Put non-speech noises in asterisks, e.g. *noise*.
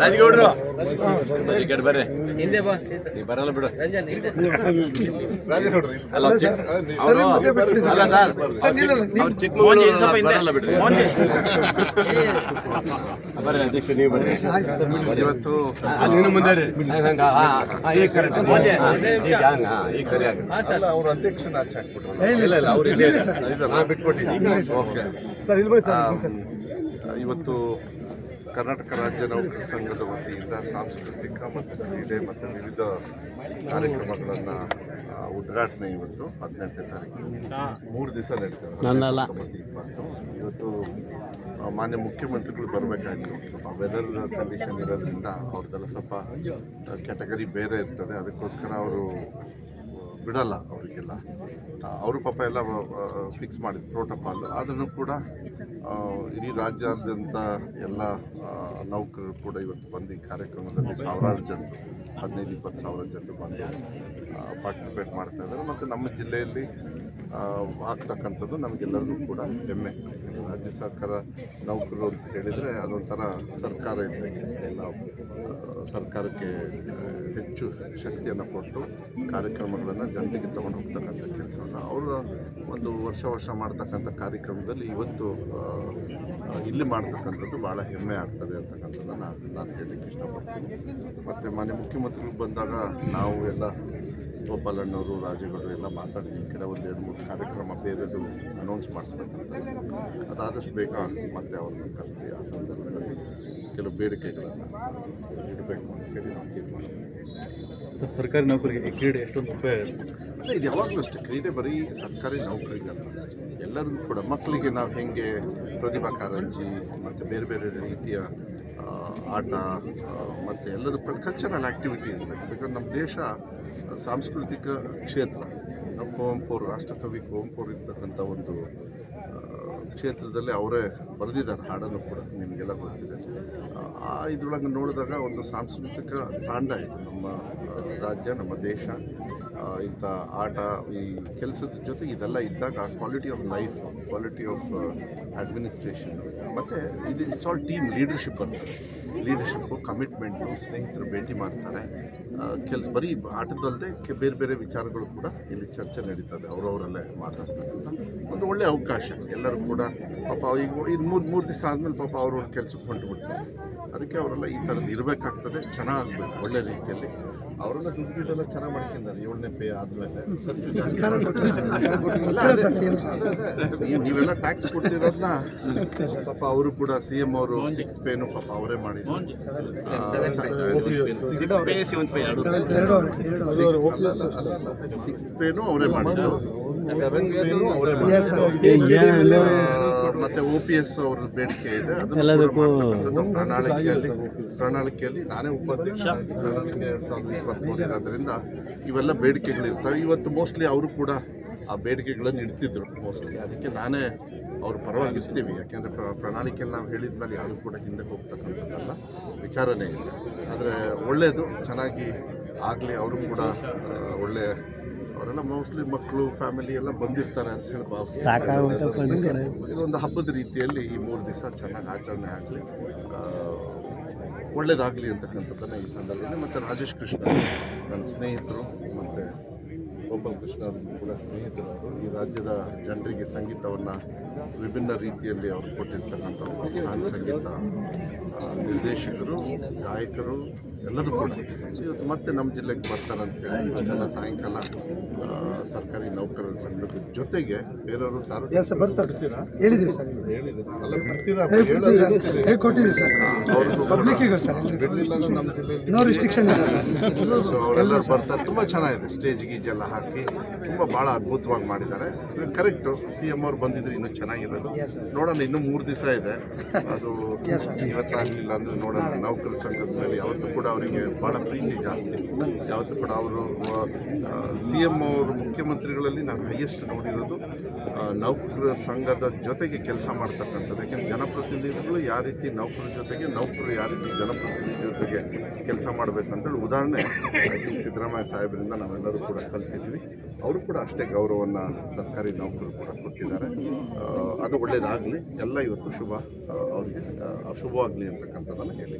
ರಾಜಗೌಡ್ರು. ಬರ್ರಿ. ಹಿಂದೆ ಬಾ ನೀ ಬರಲ್ಲ ಬಿಡು. ಬರ್ರಿ ಅಧ್ಯಕ್ಷ ನೀವು ಬರ್ರಿ. ಇವತ್ತು ಅವ್ರ ಅಧ್ಯಕ್ಷನ ಆಚೆ ಹಾಕ್ಬಿಟ್ರು. ಇವತ್ತು ಕರ್ನಾಟಕ ರಾಜ್ಯ ನೌಕರ ಸಂಘದ ವತಿಯಿಂದ ಸಾಂಸ್ಕೃತಿಕ ಮತ್ತು ಕ್ರೀಡೆ ಮತ್ತು ವಿವಿಧ ಕಾರ್ಯಕ್ರಮಗಳನ್ನು ಉದ್ಘಾಟನೆ ಇವತ್ತು ಹದಿನೆಂಟನೇ ತಾರೀಕು. ಮೂರು ದಿವಸ ಹತ್ತೊಂಬತ್ತು, ಇಪ್ಪತ್ತು. ಇವತ್ತು ಮಾನ್ಯ ಮುಖ್ಯಮಂತ್ರಿಗಳು ಬರಬೇಕಾಯಿತು. ಸ್ವಲ್ಪ ವೆದರ್ ಕಂಡೀಷನ್ ಇರೋದ್ರಿಂದ ಅವ್ರದ್ದೆಲ್ಲ ಸ್ವಲ್ಪ ಕ್ಯಾಟಗರಿ ಬೇರೆ ಇರ್ತದೆ. ಅದಕ್ಕೋಸ್ಕರ ಅವರು ಬಿಡಲ್ಲ ಅವರಿಗೆಲ್ಲ. ಅವರು ಪಾಪ ಎಲ್ಲ ಫಿಕ್ಸ್ ಮಾಡಿದ ಪ್ರೋಟೋಕಾಲ್ ಆದ್ರೂ ಕೂಡ ಇಡೀ ರಾಜ್ಯಾದ್ಯಂತ ಎಲ್ಲ ನೌಕರರು ಕೂಡ ಇವತ್ತು ಬಂದು ಈ ಕಾರ್ಯಕ್ರಮದಲ್ಲಿ ಸಾವಿರಾರು ಜನರು, ಹದಿನೈದು, ಇಪ್ಪತ್ತು ಸಾವಿರ ಜನರು ಬಂದು ಪಾರ್ಟಿಸಿಪೇಟ್ ಮಾಡ್ತಾ ಇದ್ದಾರೆ. ಮತ್ತು ನಮ್ಮ ಜಿಲ್ಲೆಯಲ್ಲಿ ಆಗ್ತಕ್ಕಂಥದ್ದು ನಮಗೆಲ್ಲರಿಗೂ ಕೂಡ ಹೆಮ್ಮೆ. ಯಾಕಂದರೆ ರಾಜ್ಯ ಸರ್ಕಾರ ನೌಕರರು ಅಂತ ಹೇಳಿದರೆ ಅದೊಂಥರ ಸರ್ಕಾರ ಇದ್ದಕ್ಕೆ ಎಲ್ಲ ಸರ್ಕಾರಕ್ಕೆ ಹೆಚ್ಚು ಶಕ್ತಿಯನ್ನು ಕೊಟ್ಟು ಕಾರ್ಯಕ್ರಮಗಳನ್ನು ಜನರಿಗೆ ತೊಗೊಂಡು ಹೋಗ್ತಕ್ಕಂಥ ಕೆಲಸವನ್ನು ಅವರ ಒಂದು ವರ್ಷ ವರ್ಷ ಮಾಡ್ತಕ್ಕಂಥ ಕಾರ್ಯಕ್ರಮದಲ್ಲಿ ಇವತ್ತು ಇಲ್ಲಿ ಮಾಡ್ತಕ್ಕಂಥದ್ದು ಭಾಳ ಹೆಮ್ಮೆ ಆಗ್ತದೆ ಅಂತಕ್ಕಂಥದ್ದನ್ನು ನಾನು ಹೇಳಲಿಕ್ಕೆ ಇಷ್ಟಪಡ್ತೀನಿ. ಮತ್ತು ಮಾನ್ಯ ಮುಖ್ಯಮಂತ್ರಿಗಳು ಬಂದಾಗ ನಾವು ಎಲ್ಲ ಗೋಪಾಲಣ್ಣವರು ರಾಜೇಗೌಡರು ಎಲ್ಲ ಮಾತಾಡಿ ಈ ಕಡೆ ಒಂದು ಎರಡು ಮೂರು ಕಾರ್ಯಕ್ರಮ ಬೇರೆದು ಅನೌನ್ಸ್ ಮಾಡಿಸ್ಬೇಕಂತ. ಅದಾದಷ್ಟು ಬೇಗ ಮತ್ತೆ ಅವ್ರನ್ನ ಕರೆಸಿ ಆ ಸಂದರ್ಭದಲ್ಲಿ ಕೆಲವು ಬೇಡಿಕೆಗಳನ್ನು ಇಡಬೇಕು ಅಂತ ಹೇಳಿ ನಾವು ತೀರ್ಮಾನ. ಸರ್ ಸರ್ಕಾರಿ ನೌಕರಿಗೆ ಈ ಕ್ರೀಡೆ ಎಷ್ಟೊಂದು ಅಲ್ಲ ಇದು ಯಾವಾಗಲೂ ಅಷ್ಟೇ. ಕ್ರೀಡೆ ಬರೀ ಸರ್ಕಾರಿ ನೌಕರಿಗಲ್ಲ. ಎಲ್ಲರಿಗೂ ಕೂಡ ಮಕ್ಕಳಿಗೆ ನಾವು ಹೆಂಗೆ ಪ್ರತಿಭಾ ಕಾರಂಜಿ ಮತ್ತು ಬೇರೆ ಬೇರೆ ರೀತಿಯ ಆಟ ಮತ್ತು ಎಲ್ಲದ ಕಲ್ಚರಲ್ ಆ್ಯಕ್ಟಿವಿಟೀಸ್ ಬೇಕು. ನಮ್ಮ ದೇಶ ಸಾಂಸ್ಕೃತಿಕ ಕ್ಷೇತ್ರ ನಮ್ಮ ಕುವೆಂಪು ಅವರು ರಾಷ್ಟ್ರಕವಿ ಕುವೆಂಪು ಅವರು ಇರ್ತಕ್ಕಂಥ ಒಂದು ಕ್ಷೇತ್ರದಲ್ಲಿ ಅವರೇ ಬರೆದಿದ್ದಾರೆ ಹಾಡನ್ನು ಕೂಡ ನಿಮಗೆಲ್ಲ ಗೊತ್ತಿದೆ. ಆ, ಇದ್ರೊಳಗೆ ನೋಡಿದಾಗ ಒಂದು ಸಾಂಸ್ಕೃತಿಕ ತಾಂಡ ಇದು ನಮ್ಮ ರಾಜ್ಯ ನಮ್ಮ ದೇಶ. ಇಂಥ ಆಟ, ಈ ಕೆಲಸದ ಜೊತೆ ಇದೆಲ್ಲ ಇದ್ದಾಗ quality of life quality of administration ಮತ್ತು ಇದು ಇಟ್ಸ್ ಆಲ್ ಟೀಮ್ ಲೀಡರ್ಶಿಪ್ ಬರ್ತದೆ. ಲೀಡರ್ಶಿಪ್ಪು ಕಮಿಟ್ಮೆಂಟು ಸ್ನೇಹಿತರು ಭೇಟಿ ಮಾಡ್ತಾರೆ. ಕೆಲಸ ಬರೀ ಆಟದಲ್ಲದೆ ಬೇರೆ ಬೇರೆ ವಿಚಾರಗಳು ಕೂಡ ಇಲ್ಲಿ ಚರ್ಚೆ ನಡೀತದೆ. ಅವರವರಲ್ಲೇ ಮಾತಾಡ್ತಕ್ಕಂಥ ಒಂದು ಒಳ್ಳೆಯ ಅವಕಾಶ. ಎಲ್ಲರೂ ಕೂಡ ಪಾಪ ಈಗ ಇದು ಮೂರು ಮೂರು ದಿವಸ ಆದಮೇಲೆ ಪಾಪ ಅವ್ರವ್ರ ಕೆಲಸಕ್ಕೆ ಹೊಂಟು ಅದಕ್ಕೆ ಅವರೆಲ್ಲ ಈ ಥರದ್ದು ಇರಬೇಕಾಗ್ತದೆ. ಚೆನ್ನಾಗಬೇಕು ಒಳ್ಳೆ ರೀತಿಯಲ್ಲಿ ಅವರೆಲ್ಲ ದುಡ್ಡು ಗಿಡ್ಡೆಲ್ಲ ಚೆನ್ನಾಗಿ ಮಾಡ್ಕೊಂಡಿದ್ದಾರೆ ಏಳನೇ ಪೇ ಆದಮೇಲೆ. ನೀವೆಲ್ಲ ಟ್ಯಾಕ್ಸ್ ಕೊಟ್ಟಿರೋದನ್ನ ಪಾಪ ಅವರು ಕೂಡ ಸಿ ಎಂ ಅವರು ಸಿಕ್ಸ್ ಪೇನು ಪಾಪ ಅವರೇ ಮಾಡಿದ್ರು. ಸಿಕ್ಸ್ ಪೇನು ಅವರೇ ಮಾಡಿದ್ರು. ಮತ್ತೆ ಒ ಪಿ ಎಸ್ ಅವ್ರ ಬೇಡಿಕೆ ಇದೆ. ಅದನ್ನು ಪ್ರಣಾಳಿಕೆಯಲ್ಲಿ ಪ್ರಣಾಳಿಕೆಯಲ್ಲಿ ನಾನೇ ಉಪಾಧ್ಯಕ್ಷ ಎರಡು ಸಾವಿರದ ಇಪ್ಪತ್ತ್ಮೂರು ಇರೋದ್ರಿಂದ ಇವೆಲ್ಲ ಬೇಡಿಕೆಗಳಿರ್ತವೆ ಇವತ್ತು ಮೋಸ್ಟ್ಲಿ ಅವರು ಕೂಡ ಆ ಬೇಡಿಕೆಗಳನ್ನು ಇಡ್ತಿದ್ರು ಮೋಸ್ಟ್ಲಿ ಅದಕ್ಕೆ ನಾನೇ ಅವ್ರ ಪರವಾಗಿ ಇರ್ತೀವಿ. ಯಾಕೆಂದರೆ ಪ್ರ ಪ್ರಣಾಳಿಕೆಯಲ್ಲಿ ನಾವು ಹೇಳಿದ್ಮೇಲೆ ಯಾರು ಕೂಡ ಹಿಂದೆ ಹೋಗ್ತಕ್ಕಂಥದ್ದಲ್ಲ ವಿಚಾರನೇ ಇಲ್ಲ. ಆದರೆ ಒಳ್ಳೆಯದು ಚೆನ್ನಾಗಿ ಆಗಲಿ ಅವರು ಕೂಡ ಒಳ್ಳೆಯ ಒಳ್ಳೆ ಅವರೆಲ್ಲ ಮೋಸ್ಟ್ಲಿ ಮಕ್ಕಳು ಫ್ಯಾಮಿಲಿ ಎಲ್ಲ ಬಂದಿರ್ತಾರೆ ಅಂತ ಹೇಳಿ ಭಾವಿಸ್ತಾರೆ. ಇದೊಂದು ಹಬ್ಬದ ರೀತಿಯಲ್ಲಿ ಈ ಮೂರು ದಿವಸ ಚೆನ್ನಾಗಿ ಆಚರಣೆ ಆಗಲಿ ಒಳ್ಳೇದಾಗಲಿ ಅಂತಕ್ಕಂಥದ್ದನ್ನು ಈ ಸಂದರ್ಭದಲ್ಲಿ ಮತ್ತು ರಾಜೇಶ್ ಕೃಷ್ಣ ನನ್ನ ಸ್ನೇಹಿತರು ಮತ್ತು ಗೋಪಾಲ್ ಕೃಷ್ಣ ಅವರು ಕೂಡ ಸ್ನೇಹಿತರು ಈ ರಾಜ್ಯದ ಜನರಿಗೆ ಸಂಗೀತವನ್ನು ವಿಭಿನ್ನ ರೀತಿಯಲ್ಲಿ ಅವರು ಕೊಟ್ಟಿರ್ತಕ್ಕಂಥವ್ರು ನಾನು ಸಂಗೀತ ನಿರ್ದೇಶಕರು ಗಾಯಕರು ಎಲ್ಲದೂ ಕೂಡ. ಇವತ್ತು ಮತ್ತೆ ನಮ್ಮ ಜಿಲ್ಲೆಗೆ ಬರ್ತಾರೆ ಅಂತ ಹೇಳಿ ಜನ ಸಾಯಂಕಾಲ ಸರ್ಕಾರಿ ನೌಕರರ ಸಂಘದ ಜೊತೆಗೆ ಬೇರೆಯವರು ಬರ್ತಾರೆ? ಹೇಳಿದ್ದೀವಿ ಸರ್ ಹೇಳಿದ್ರು ಅಲ್ಲ ಬಿಡ್ತೀರಾ ಸರ್? ಹೇಳ್ಕೊಟ್ಟಿದ್ದೀವಿ ಸರ್ ಅವ್ರಿಗೂ ಪಬ್ಲಿಕ್ಕಿಗೆ ಸರ್ ಎಲ್ರಿಗೂ. ಅಂದ್ರೆ ನಮ್ಮ ಜಿಲ್ಲೆಯಲ್ಲಿ ನೋ ರಿಸ್ಟ್ರಿಕ್ಷನ್ ಇಲ್ಲ ಸರ್ ಸೊ ಅವರೆಲ್ಲರೂ ಬರ್ತಾರೆ. ತುಂಬ ಚೆನ್ನಾಗಿದೆ. ಸ್ಟೇಜ್ ಗೀಜ್ ಎಲ್ಲ ಹಾಕಿ ತುಂಬ ಭಾಳ ಅದ್ಭುತವಾಗಿ ಮಾಡಿದ್ದಾರೆ. ಕರೆಕ್ಟು ಸಿ ಎಂ ಅವ್ರು ಬಂದಿದ್ರೆ ಇನ್ನೂ ಚೆನ್ನಾಗಿರೋದು. ನೋಡೋಣ ಇನ್ನೂ ಮೂರು ದಿವಸ ಇದೆ. *laughs* ಅದು. ಇವತ್ತಾಗಲಿಲ್ಲ ಅಂದ್ರೆ ನೋಡೋಣ. ನೌಕರ ಸಂಘದ ಮೇಲೆ ಯಾವತ್ತೂ ಕೂಡ ಅವರಿಗೆ ಭಾಳ ಪ್ರೀತಿ ಜಾಸ್ತಿ. ಯಾವತ್ತೂ ಕೂಡ ಅವರು ಸಿ ಎಂ ಅವರು, ಮುಖ್ಯಮಂತ್ರಿಗಳಲ್ಲಿ ನಾನು ಹೈಯೆಸ್ಟ್ ನೋಡಿರೋದು ನೌಕರ ಸಂಘದ ಜೊತೆಗೆ ಕೆಲಸ ಮಾಡ್ತಕ್ಕಂಥದ್ದು. ಯಾಕೆಂದರೆ ಜನಪ್ರತಿನಿಧಿಗಳು ಯಾವ ರೀತಿ ನೌಕರ ಜೊತೆಗೆ, ನೌಕರರು ಯಾವ ರೀತಿ ಜನಪ್ರತಿನಿಧಿ ಜೊತೆಗೆ ಕೆಲಸ ಮಾಡಬೇಕಂತೇಳಿ ಉದಾಹರಣೆ ಐ ಥಿಂಕ್ ಸಿದ್ದರಾಮಯ್ಯ ಸಾಹೇಬರಿಂದ ನಾವೆಲ್ಲರೂ ಕೂಡ ಕಲ್ತಿದ್ವಿ. ಅವರು ಕೂಡ ಅಷ್ಟೇ ಗೌರವವನ್ನು ಸರ್ಕಾರಿ ನೌಕರರು ಕೂಡ ಕೊಟ್ಟಿದ್ದಾರೆ. ಅದು ಒಳ್ಳೆಯದಾಗಲಿ ಎಲ್ಲ ಇವತ್ತು ಶುಭ ಅವ್ರಿಗೆ ಶುಭವಾಗಲಿ ಅಂತಕ್ಕಂಥದ್ದನ್ನು ಹೇಳಿ.